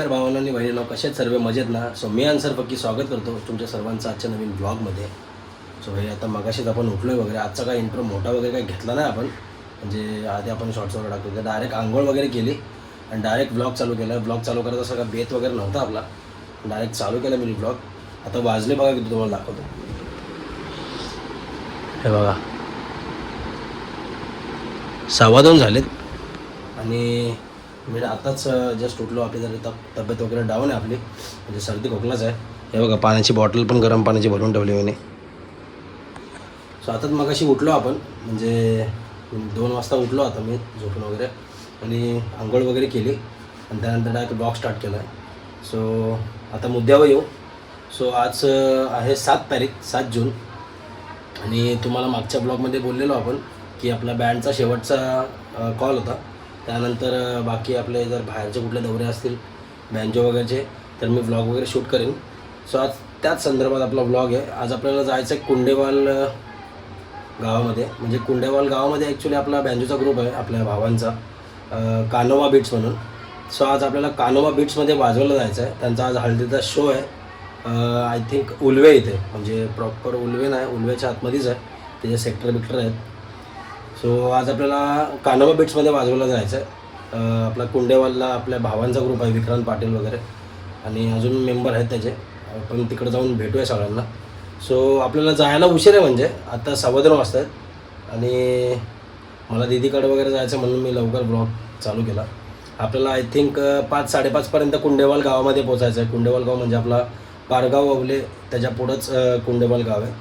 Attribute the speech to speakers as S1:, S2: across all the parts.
S1: नमस्कार भावांनो आणि बहिणींनो कसे आहेत सर्व? मजेत ना? सो मी आन्सर पक्की स्वागत करतो तुमच्या सर्वांचं आजच्या नवीन ब्लॉगमध्ये सो भाई आता मगाशीच आपण उठलोय वगैरे. आजचा काय इंट्रो मोठा वगैरे काही घेतला नाही आपण. म्हणजे आधी आपण शॉर्ट्स वगैरे टाकतो तर डायरेक्ट आंघोळ वगैरे केली. आणि डायरेक्ट ब्लॉग चालू केला. ब्लॉग चालू करत असं का बेत वगैरे नव्हता आपला. डायरेक्ट चालू केला मी ब्लॉग आता वाजले बघा किती तुम्हाला दाखवतो. हे बघा. सव्वा दोन झालेत. आणि मी आताच जस्ट उठलो आपली जरी तब तब्येत वगैरे डाऊन आहे आपली. म्हणजे सर्दी खोकलाच आहे. हे बघा पाण्याची बॉटल पण गरम पाण्याची भरून ठेवली मी. सो आताच मग अशी उठलो आपण. म्हणजे दोन वाजता उठलो आता मी झोपून वगैरे. आणि आंघोळ वगैरे केली. आणि त्यानंतर डायरेक्ट ब्लॉग स्टार्ट केला आहे सो आता मुद्द्यावर येऊ. सो आज आहे सात तारीख सात जून. आणि तुम्हाला मागच्या ब्लॉगमध्ये बोललेलो आपण की आपला बँडचा शेवटचा कॉल होता. त्यानंतर बाकी आपले जर बाहेरचे कुठले दौरे असतील बँजो वगैरेचे तर मी व्लॉग वगैरे शूट करेन. सो आज त्याच संदर्भात आपला व्लॉग आहे. आज आपल्याला जायचं आहे कुंडेवाल गावामध्ये. म्हणजे कुंडेवाल गावामध्ये ॲक्च्युली आपला बँजोचा ग्रुप आहे आपल्या भावांचा. कानोवा बीट्स म्हणून. सो आज आपल्याला कानोवा बीट्समध्ये वाजवायला जायचं आहे त्यांचा आज हळदीचा शो आहे. आय थिंक उल्वे इथे. म्हणजे प्रॉपर उल्वे नाही उल्वेच्या आतमध्येच आहे. त्याचे सेक्टर बिक्टर आहेत सो आज आपल्याला कानोबा बीट्समध्ये वाजवायला जायचं आहे आपला कुंडेवालला आपल्या भावांचा ग्रुप आहे विक्रांत पाटील वगैरे. आणि अजून मेंबर आहेत त्याचे. आपण तिकडे जाऊन भेटूया सगळ्यांना. सो आपल्याला जायला उशीर आहे म्हणजे. आता सव्वा दोन वाजता आहेत आणि मला दिदीकडे वगैरे जायचं म्हणून मी लवकर ब्लॉग चालू केला. आपल्याला आय थिंक पाच साडेपाचपर्यंत कुंडेवाल गावामध्ये पोचायचं आहे. कुंडेवाल गाव म्हणजे आपला पारगाव अवले त्याच्या पुढंच कुंडेवाल गाव आहे.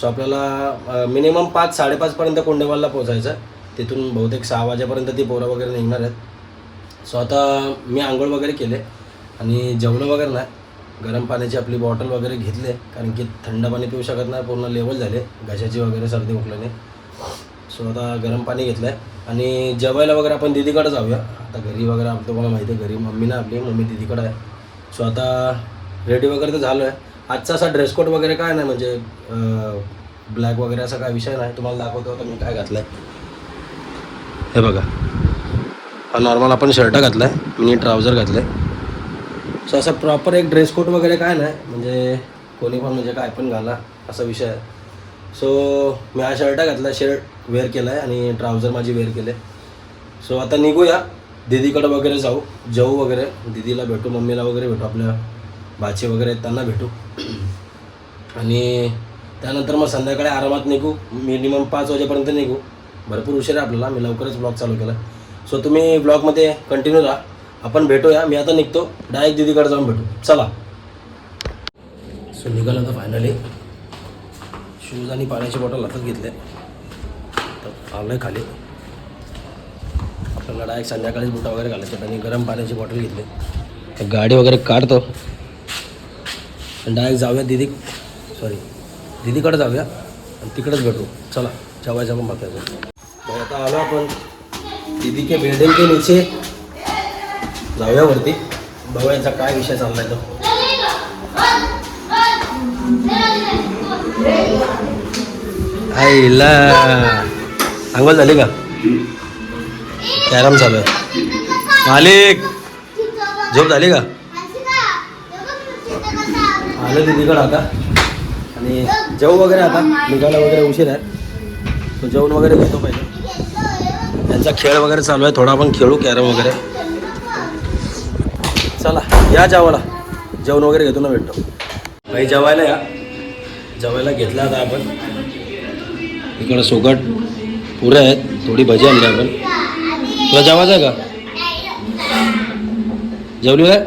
S1: सो आपल्याला मिनिमम पाच साडेपाचपर्यंत कोंडेवालला पोचायचं आहे. तिथून बहुतेक सहा वाजेपर्यंत ती पोरं वगैरे निघणार आहेत. सो आता मी आंघोळ वगैरे केले आणि जेवलं वगैरे नाही. गरम पाण्याची आपली बॉटल वगैरे घेतले कारण की थंड पाणी पिऊ शकत नाही पूर्ण लेवल झाले घशाची वगैरे सर्दी उठल्याने. सो आता गरम पाणी घेतलं आहे आणि जेवायला वगैरे आपण दिदीकडे जाऊया. आता घरी वगैरे आपलं तुम्हाला माहिती आहे घरी मम्मी ना आपली. मम्मी दिदीकडे आहे. सो आता रेडी वगैरे तर झालो आहे आजचा असा ड्रेस कोड वगैरे काय नाही म्हणजे ब्लॅक वगैरे असा काय विषय नाही. तुम्हाला दाखवतो आता मी काय घातलं आहे हे बघा. हा नॉर्मल आपण शर्ट घातला आहे मी ट्राउझर घातलं आहे सो असं प्रॉपर एक ड्रेस कोड वगैरे काय नाही म्हणजे कोणी पण म्हणजे काय पण घाला असा विषय आहे. सो मी हा शर्ट घातला शर्ट वेअर केला आहे आणि ट्राउझर माझी वेअर केले सो आता निघूया. दीदीकडं वगैरे जाऊ जाऊ वगैरे. दीदीला भेटू मम्मीला वगैरे भेटू आपल्या भाचे वगैरे आहेत त्यांना भेटू. आणि त्यानंतर मग संध्याकाळी आरामात निघू. मिनिमम पाच वाजेपर्यंत निघू. भरपूर उशीर आहे आपल्याला. मी लवकरच ब्लॉग चालू केला. सो तुम्ही ब्लॉगमध्ये कंटिन्यू राहा. आपण भेटूया. मी आता निघतो. डायरेक्ट दीदीकडे जाऊन भेटू. चला. सो निघालो आता फायनली शूज आणि पाण्याची बॉटल हातात घेतले तर आलं खाली. आपल्याला डायरेक्ट संध्याकाळीच बुटा वगैरे घालायचे. आणि गरम पाण्याची बॉटल घेतली. तर गाडी वगैरे काढतो. डायरेक्ट जाऊया दिदी सॉरी दिदीकडे जाऊया आणि तिकडेच भेटू. चला जेवायचं पण बघायचं आता आलो आपण. दिदी के बिल्डिंग के नीचे. जाऊया वरती. बघूयाचा काय विषय चाललाय तो? आईला. अंघोळ झाली का? कॅरम चालू आहे. मालिक झोप झाली का? आलो दीदीकडं आता. आणि जेवू वगैरे आता निघायला वगैरे उशीर आहे. तो जेवण वगैरे घेतो पहिले. त्यांचा खेळ वगैरे चालू आहे थोडा आपण खेळू कॅरम वगैरे. चला या जेवायला. जेवण वगैरे घेतो ना भेटतो. भाई जेवायला या. जेवायला घेतला आता आपण. इकडं सोगट पुरे आहेत थोडी भजी आणली आपण. तुला जेवायचं आहे का? जेवली काय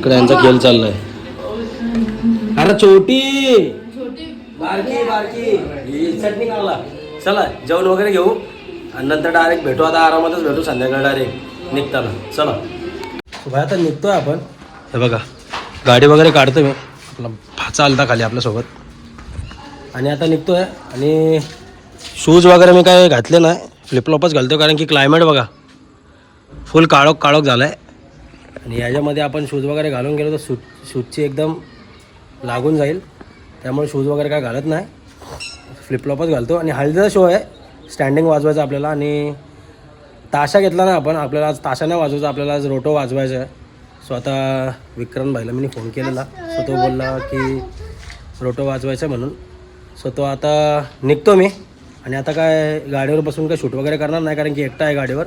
S1: इकडे यांचा खेळ चाललाय. अरे छोटी. बारकी बारकी. चटणी चला जेवण वगैरे घेऊ. आणि नंतर डायरेक्ट भेटू. आता आरामातच भेटू संध्याकाळी डायरेक्ट निघताना. चला. भाई आता निघतोय आपण. हे बघा गाडी वगैरे काढतो मी. आपला भाचा आलता खाली आपल्यासोबत. आणि आता निघतोय. आणि शूज वगैरे मी काय घातले नाही. फ्लिपफ्लॉपच घालतो कारण की क्लायमेट बघा. फुल काळोख काळोख झाला आहे आणि याच्यामध्ये आपण शूज वगैरे घालून गेलो तर शूज शूजची एकदम लागून जाईल. त्यामुळे शूज वगैरे काय घालत नाही. फ्लिपफ्लॉपच घालतो. आणि हळदीचा शो आहे. स्टँडिंग वाजवायचा आपल्याला. आणि ताशा घेतला ना आपण आपल्याला आज ताशा नाही वाजवायचा आपल्याला आज रोटो वाजवायचा आहे. सो आता विक्रम भाईला मी फोन केलेला. सो तो बोलला की रोटो वाजवायचा आहे म्हणून. सो तो आता निघतो मी. आणि आता काय गाडीवर बसून काय शूट वगैरे करणार नाही कारण की एकटा आहे गाडीवर.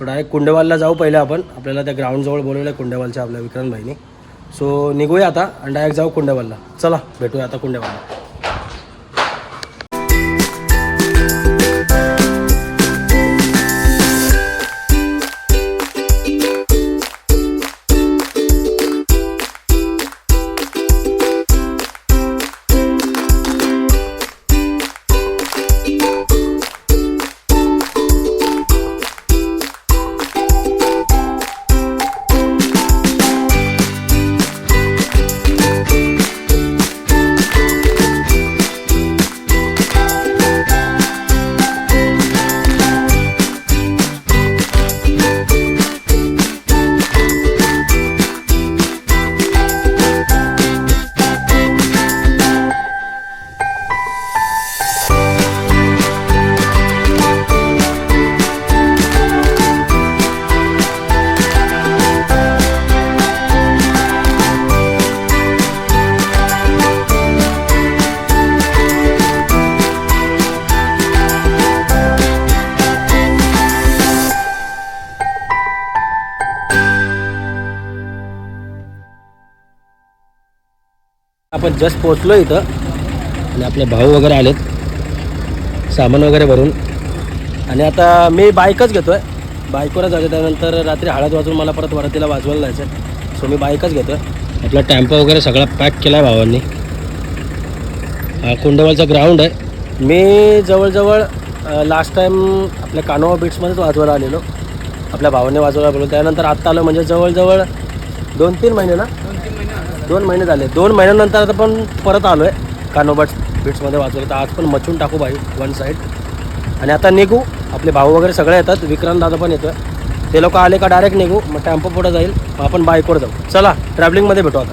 S1: सो डायरेक्ट कुंडेवालला जाऊ पहिले आपण. आपल्याला त्या ग्राउंडजवळ बोलवलं आहे कुंडेवालच्या आपल्या विक्रम भाईने सो निघूया आता आणि डायरेक्ट जाऊ कुंडेवालला. चला भेटूया आता कुंडेवालला. आपण जस्ट पोचलो इथं. आणि आपले भाऊ वगैरे आलेत. सामान वगैरे भरून. आणि आता मी बाईकच घेतो आहे बाईकवरच जायचं त्यानंतर रात्री हळद वाजून मला परत वरतीला वाजवायला जायचं आहे सो मी बाईकच घेतो आहे आपला टॅम्पो वगैरे सगळा पॅक केला आहे भावांनी. हा कुंडवलचा ग्राउंड आहे. मी जवळजवळ लास्ट टाईम आपल्या कानोवा बीट्समध्येच वाजवायला आलेलो. आपल्या भावाने वाजवायला बोललो त्यानंतर आत्ता आलो म्हणजे जवळजवळ दोन तीन महिने ना? दोन महिने झाले. दोन महिन्यानंतर आता पण परत आलो आहे कानोबाट बीट्समध्ये वाचवलं तर आज पण मचून टाकू बाई वन साईड आणि आता निघू. आपले भाऊ वगैरे सगळे येतात. विक्रांत दादा पण येतोय. ते लोक आले का डायरेक्ट निघू. मग टेम्पो पुढे जाईल. मग आपण बाईकवर जाऊ. चला ट्रॅव्हलिंगमध्ये भेटू आता.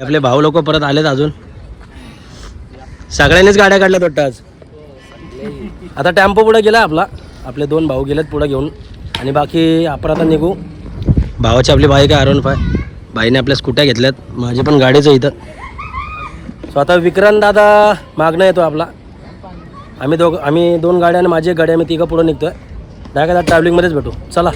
S1: आपले भाऊ लोक परत आलेत अजून. सगळ्यांनीच गाड्या काढल्या वाटतं आज. आता टॅम्पो पुढे गेला आपला. आपले दोन भाऊ गेलेत पुढे घेऊन. आणि बाकी आपण आता निघू. भावाची आपली बाईक आहे आरोन फाय बाईने आपल्या स्कूट्या घेतल्यात. माझी पण गाडीच आहे इथं. सो आता विक्रांत दादा मागणं येतो आपला. आम्ही दोघं आम्ही दोन गाड्या आणि माझी एक गाडी आम्ही तिघं पुढं निघतोय. डायरेक्ट आता ट्रॅव्हलिंगमध्येच भेटू. चला.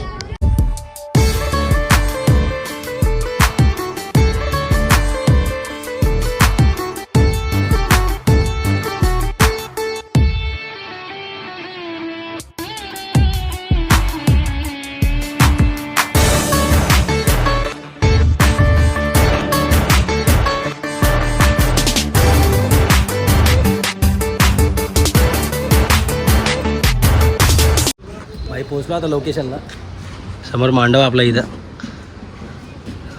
S1: भाई पोचलो आता लोकेशनला समोर मांडव आपला इथं.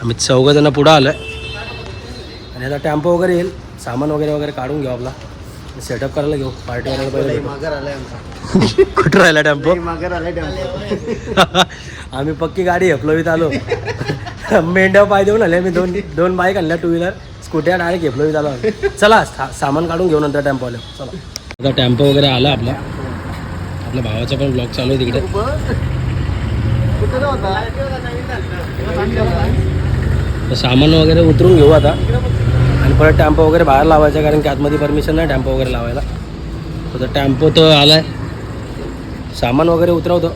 S1: आम्ही चौघं जण पुढं आलो आहे आणि आता टेम्पो वगैरे येईल. सामान वगैरे वगैरे काढून घेऊ आपला. सेटअप करायला घेऊ. पार्टी करायला पहिले
S2: आमचा.
S1: कुठं राहिला टेम्पो?
S2: मागर आलाय टेम्पो.
S1: आम्ही पक्की गाडी हेपलोवीत आलो. मेंढ्या पाय देऊन आले मी दोन दोन बाईक आणल्या टू व्हीलर स्कूट्या डायरेक्ट हेपलोवीत आलो आम्ही. चला सामान काढून घेऊ नंतर टेम्पो आलो चला. आता टेम्पो वगैरे आला आपला. आपल्या भावाचा पण ब्लॉग चालू आहे तिकडे. तर सामान वगैरे उतरून घेऊ आता. आणि परत टॅम्पो वगैरे बाहेर लावायचा कारण की आतमध्ये परमिशन नाही टॅम्पो वगैरे लावायला. तर टॅम्पो तर आला आहे सामान वगैरे उतरवतो.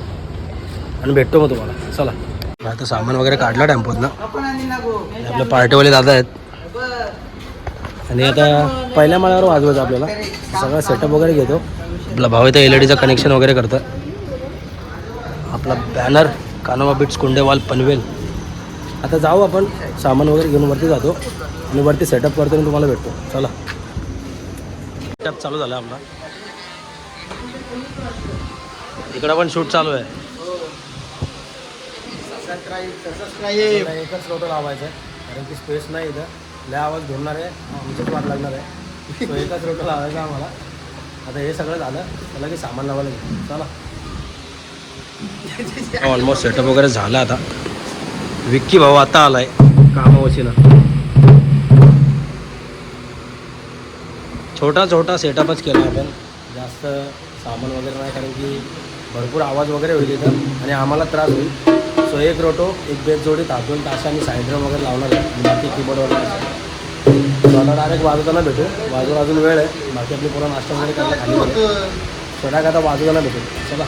S1: आणि भेटतो मग तुम्हाला. चला. आता सामान वगैरे काढला टॅम्पोतनं. आणि आपले पार्टीवाले दादा आहेत. आणि आता पहिल्या माळ्यावर वाजवायचं आपल्याला. सगळा सेटअप वगैरे घेतो. आपला भाऊ इथं एल ई डीचं कनेक्शन वगैरे करतं आपला बॅनर कानोबा बिट्स कुंडेवाल पनवेल. आता जाऊ आपण सामान वगैरे घेऊन वरती जातो. आणि वरती सेटअप करतो आणि तुम्हाला भेटतो. चला. सेटअप चालू झाला आपला. इकडं पण शूट चालू आहे. एकच लोटं लावायचं आहे कारण की स्पेस नाही इथं. लय आवाज घेणार आहे. आमच्याच वाट लागणार आहे. एकच लोटं लावायचं आम्हाला. आता हे सगळं झालं त्याला की सामान लावायला घेऊ चला. ऑलमोस्ट सेटअप वगैरे झालं आता. विक्की भाऊ आता आलाय. कामावशीनं छोटा छोटा सेटअपच केला आपण. जास्त सामान वगैरे नाही कारण की भरपूर आवाज वगैरे होईल इथं आणि आम्हाला त्रास होईल. सो एक रोटो एक बेस जोडी तातून ताशा आणि सायड्रम वगैरे लावणार आहे. बाकी कीबोर्ड वगैरे स्वतः डायरेक्ट वाजवताना भेटू. वाजून अजून वेळ आहे. बाकी आपली पूर्ण नाश्ता वगैरे करायला खाली स्वतः आता वाजवताना भेटू. चला.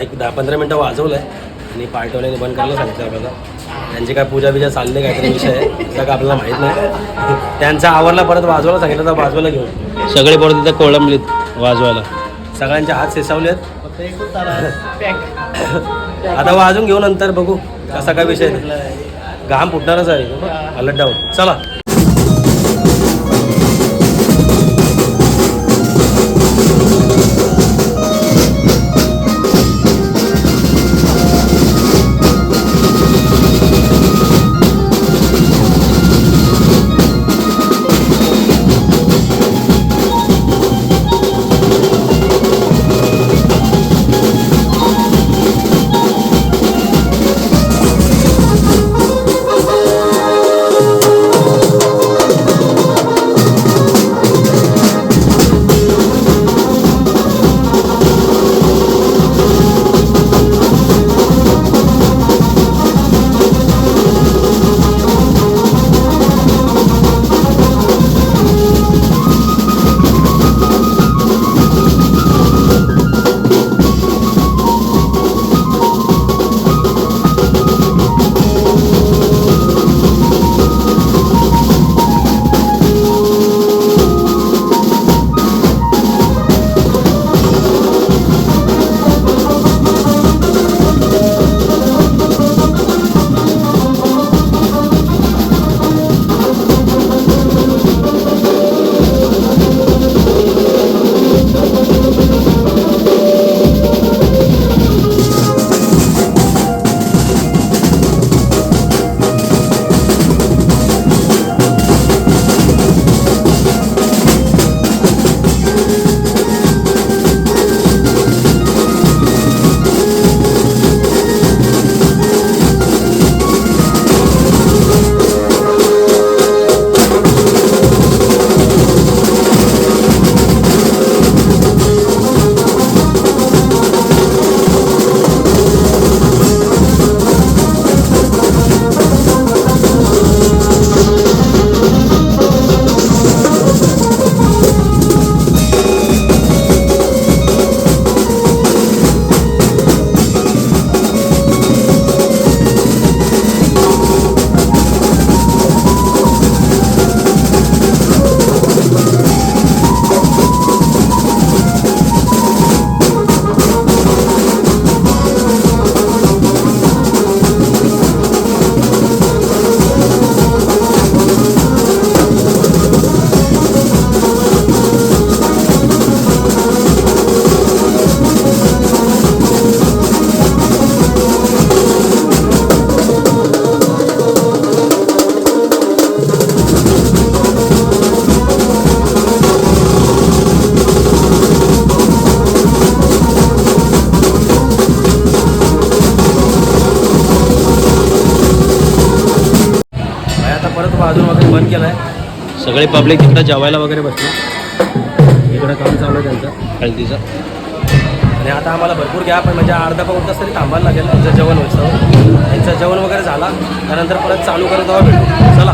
S1: एक दहा पंधरा मिनटं वाजवलं आहे आणि पार्टवाल्याने बंद करायला सांगितलं आपल्याला त्यांची काय पूजा बिजा चालली काहीतरी विषय आहे. त्याचा काय आपल्याला माहीत नाही. त्यांचा आवरला परत वाजवायला सांगितलं तर वाजवायला घेऊन. सगळे परत तिथं कोळंबलीत वाजवायला. सगळ्यांचे हात सेसावले आहेत.
S2: फक्त एकच तारा पॅक.
S1: आता वाजून घेऊ नंतर बघू कसा काय विषय आहे. घाम फुटणारच आहे. Alert down. चला. सगळे पब्लिक तिकडं जेवायला वगैरे बसले. इकडं काम चालू आहे त्यांचं. हळदीचं. आणि आता आम्हाला भरपूर घ्या पण म्हणजे अर्धा पाऊण तास तरी थांबायला लागेल त्यांचं जेवण व्हायचं त्यांचं जेवण वगैरे झाला त्यानंतर परत चालू करत भेटू. चला.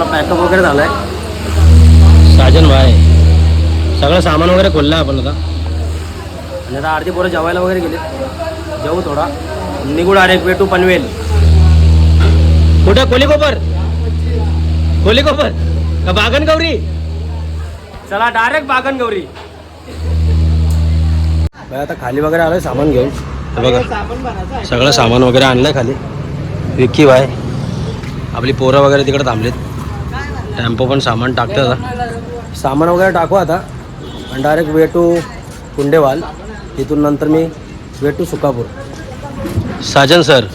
S1: आपला पॅकअप वगैरे झाला आहे साजन भाई सगळं सामान वगैरे खोललं आहे आपण आता. आणि आता अर्धी पोरं जेवायला वगैरे गेले. जेवू थोडा. निघू डायरेक्ट वेटू पनवेल. कुठं? कोली कोपर? कोली कोपर? का बागन गौरी? चला डायरेक्ट बागन गौरी. आता खाली वगैरे आलोय सामान घेऊन. बघा सगळं सामान वगैरे आणलंय खाली. विक्की भाई आपली पोरं वगैरे तिकडे थांबलेत. टेम्पो पण सामान टाकतं आता. सामान वगैरे टाकू आता. आणि डायरेक्ट वे टू कुंडेवाल. तिथून नंतर मी way to Sukapur. Sajan sir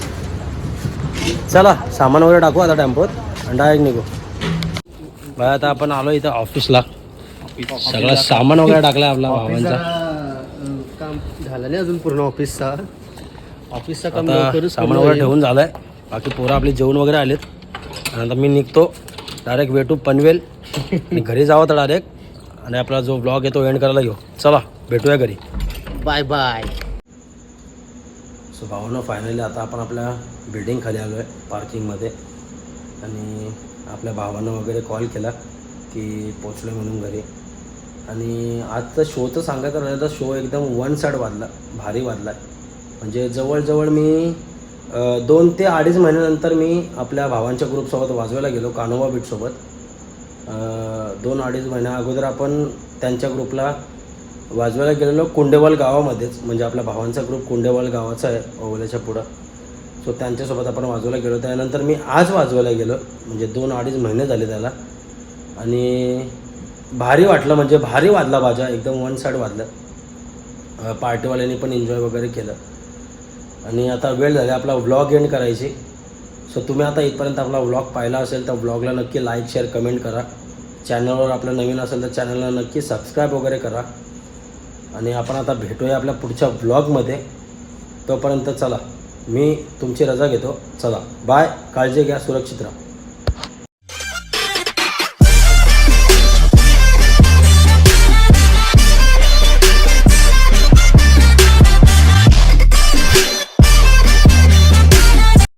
S1: चला सामान वगैरे टाकू आता टेम्पोत. आणि डायरेक्ट निघू. भाई आता आपण आलो इथं ऑफिसला सगळं सामान वगैरे टाकलं आपला भावांचा.
S2: काम झालं नाही अजून पूर्ण ऑफिसचा ऑफिसचा काम
S1: सामान वगैरे. ठेवून झालंय. बाकी पोरं आपली जेवण वगैरे आलेत. आणि आता मी निघतो. डायरेक्ट भेटू पनवेल आणि घरी जावं तर डायरेक्ट आणि आपला जो ब्लॉग आहे तो एंड करायला घेऊ. चला भेटूया घरी.
S2: बाय बाय
S1: सो भावानं फायनली आता आपण आपल्या बिल्डिंग खाली आलो आहे पार्किंगमध्ये आणि आपल्या भावानं वगैरे कॉल केला की पोचलो म्हणून घरी. आणि आजचा शोचं सांगायचं राहिलं तर शो एकदम वन साईड वाजला भारी वाजला म्हणजे जवळजवळ मी दोन ते अडीच महिन्यानंतर मी आपल्या भावांच्या ग्रुपसोबत वाजवायला गेलो कानोबा बीटसोबत दोन अडीच महिन्या अगोदर आपण त्यांच्या ग्रुपला वाजवायला गेलेलो कुंडेवाल गावामध्येच म्हणजे आपल्या भावांचा ग्रुप कुंडेवाल गावाचा आहे ओवल्याच्या पुढं. सो त्यांच्यासोबत आपण वाजवायला गेलो. त्यानंतर मी आज वाजवायला गेलो म्हणजे दोन अडीच महिने झाले त्याला. आणि भारी वाटलं म्हणजे भारी वाजला बाजा एकदम वन साईड वाजलं. पार्टीवाल्यांनी पण एन्जॉय वगैरे केलं. आणि आता वेळ झाली आपला व्लॉग एंड करायची. सो तुम्ही आता इथपर्यंत आपला व्लॉग पाहिला असेल तर व्लॉगला नक्की लाईक शेअर कमेंट करा. चॅनलवर आपलं नवीन असेल तर चॅनलला नक्की सबस्क्राईब वगैरे करा. आणि आपण आता भेटूया आपल्या पुढच्या व्लॉगमध्ये तोपर्यंत चला मी तुमची रजा घेतो. चला बाय काळजी घ्या सुरक्षित राहा.